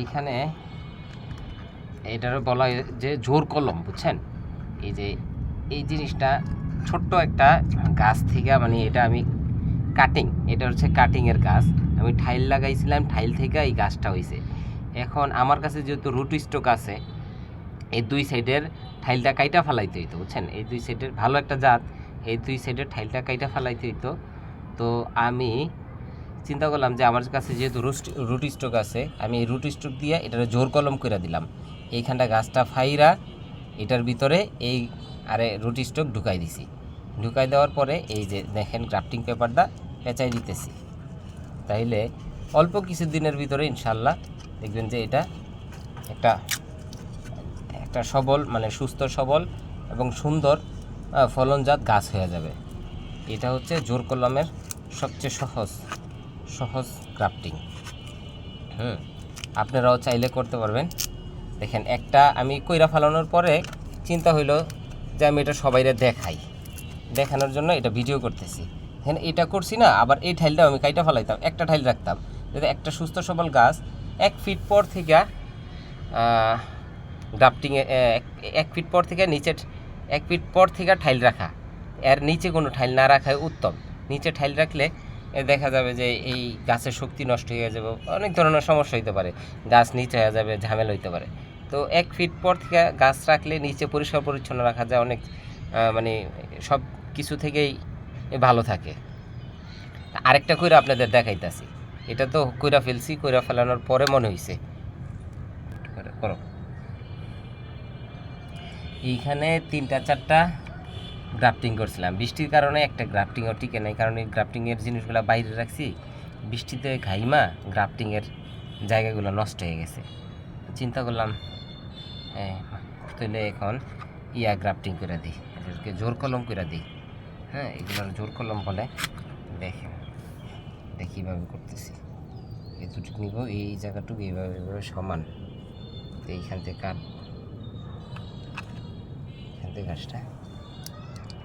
এইখানে এটার বলা হয় যে জোর কলম, বুঝছেন? এই যে এই জিনিসটা ছোট্ট একটা গাছ থেকে মানে এটা আমি কাটিং এটা হচ্ছে কাটিংয়ের গাছ। আমি ঠাইল লাগাইছিলাম ঠাইল থেকে এই গাছটা হয়েছে এখন আমার কাছে যেহেতু রুট স্টক আছে, এই দুই সাইডের ঠাইলটা কাইটা ফেলাইতে হইতো, বুঝছেন? এই দুই সাইডের ভালো একটা জাত, এই দুই সাইডের ঠাইলটা কাইটা ফেলাইতে হইতো। তো আমি চিন্তা করলাম যে আমার কাছে যেহেতু রুট স্টক আছে, আমি এই রুট স্টক দিয়ে এটার জোর কলম করে দিলাম। এইখানটা গাছটা ফাইরা এটার ভিতরে এই আরে রুট স্টক ঢুকাই দিছি। ঢুকাই দেওয়ার পরে এই যে দেখেন গ্রাফটিং পেপারটা পেঁচাই দিতেছি। তাইলে অল্প কিছু দিনের ভিতরে ইনশাল্লাহ দেখবেন যে এটা একটা একটা সবল মানে সুস্থ, সবল এবং সুন্দর ফলনজাত গাছ হয়ে যাবে। এটা হচ্ছে জোর কলমের সবচেয়ে সহজ সহজ ক্রাফটিং হুম, আপনারাও চাইলে করতে পারবেন। দেখেন, একটা আমি কইরা ফালানোর পরে চিন্তা হইল যে আমি এটা সবাইরে দেখাই। দেখানোর জন্য এটা ভিডিও করতেছি। হ্যাঁ এটা করছি না, আবার এই ঠাইলটাও আমি কাইটা ফালাইতাম, একটা ঠাইল রাখতাম। যদি একটা সুস্থ সবল গাছ, এক ফিট পর থেকে গ্রাফটিংয়ে এক ফিট পর থেকে নিচে এক ফিট পর থেকে ঠাইল রাখা। এর নিচে কোনো ঠাইল না রাখাই উত্তম। নিচে ঠাইল রাখলে দেখা যাবে যে এই গাছের শক্তি নষ্ট হয়ে যাবে, অনেক ধরনের সমস্যা হইতে পারে। গাছ নিচে হয়ে যাবে, ঝামেলা হইতে পারে। তো এক ফিট পর থেকে গাছ রাখলে নিচে পরিষ্কার পরিচ্ছন্ন রাখা যায়, অনেক মানে সব কিছু থেকেই ভালো থাকে। আরেকটা কইরা আপনাদের দেখাইতেছি। এটা তো কইরা ফেলছি, কইরা ফেলানোর পরে মনে করো। এইখানে তিনটা, চারটা গ্রাফটিং করছিলাম। বৃষ্টির কারণে একটা গ্রাফটিংও টিকে নাই, কারণ এই গ্রাফটিংয়ের জিনিসগুলো বাইরে রাখছি, বৃষ্টিতে ঘাইমা গ্রাফটিংয়ের জায়গাগুলো নষ্ট হয়ে গেছে। চিন্তা করলাম তাহলে এখন ইয়া গ্রাফটিং করে দিই, এদেরকে জোর কলম করে দিই। হ্যাঁ এগুলোর জোর কলম বলে দেখেন দেখি কীভাবে করতেছি। এতটুকু নিব, এই জায়গাটুকু এইভাবে এইভাবে সমান। তো এইখান থেকে কাট এখান থেকে গাছটা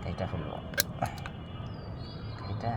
এটা হলো এটা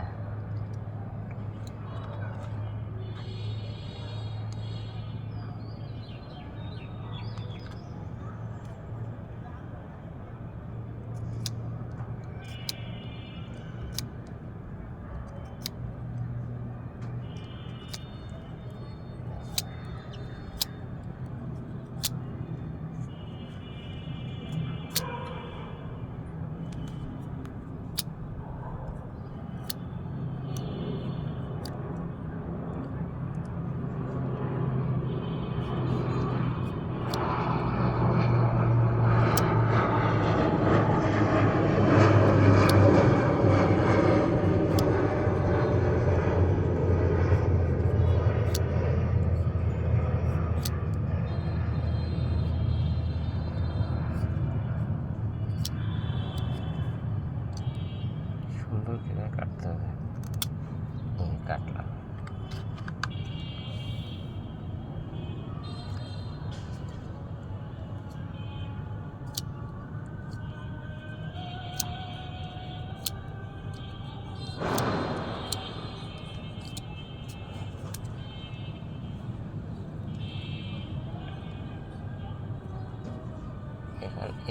সুন্দর করে কাটতে হবে এই কাটলাম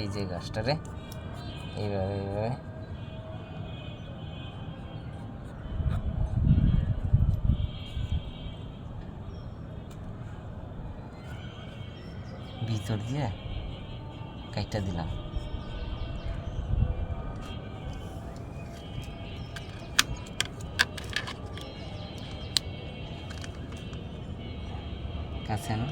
এই যে গাছটারে এইভাবে এইভাবে। ভিতর দিয়ে কাইটা দিলাম। কাছে না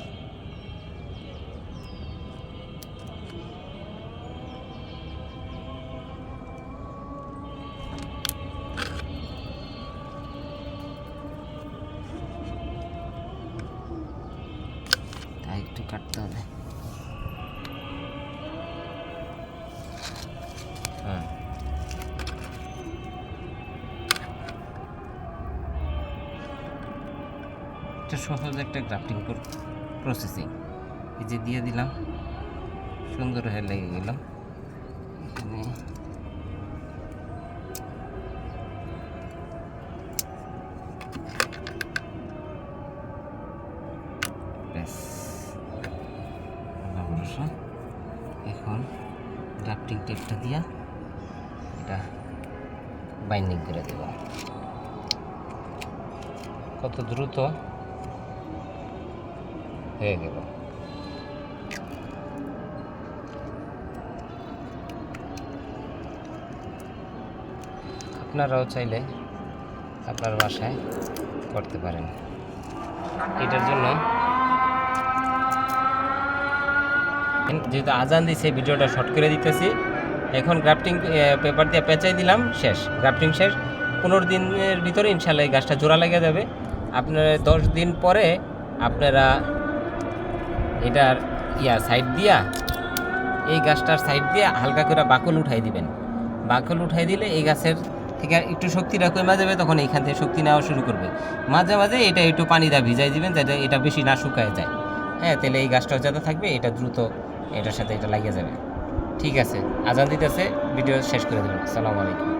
একটু কাটতে হবে। এটা সহজ একটা গ্রাফটিং প্রসেসিং এই যে দিয়ে দিলাম, সুন্দর হয়ে লেগে গেল। এখানে এখন গ্রাফটিং টেপটা দিয়া এটা বাইন্ডিং করে দেব। কত দ্রুত হয়ে গেল আপনারাও চাইলে আপনার বাসায় করতে পারেন। এটার জন্য যেহেতু আজান দিছে ভিডিওটা শর্ট করে দিতেছি। এখন গ্রাফটিং পেপার দিয়ে পেঁচাই দিলাম, শেষ। গ্রাফটিং শেষ। পনেরো দিনের ভিতরে ইনশাল্লাহ এই গাছটা জোড়া লেগে যাবে। আপনার দশ দিন পরে আপনারা এটার ইয়া সাইড দিয়া, এই গাছটার সাইড দিয়ে হালকা করে বাকল উঠাই দিবেন। বাকল উঠাই দিলে এই গাছের থেকে একটু শক্তিটা কমে যাবে, তখন এইখান থেকে শক্তি নেওয়া শুরু করবে। মাঝে মাঝে এটা একটু পানি দা ভিজাই দিবেন, যাতে এটা বেশি না শুকায় যায়। হ্যাঁ তাহলে এই গাছটাও যাতে থাকবে, এটা দ্রুত এটার সাথে এটা লাগিয়ে যাবে। ঠিক আছে, আজান দিতেছে, ভিডিও শেষ করে দেবেন। আসসালামু আলাইকুম।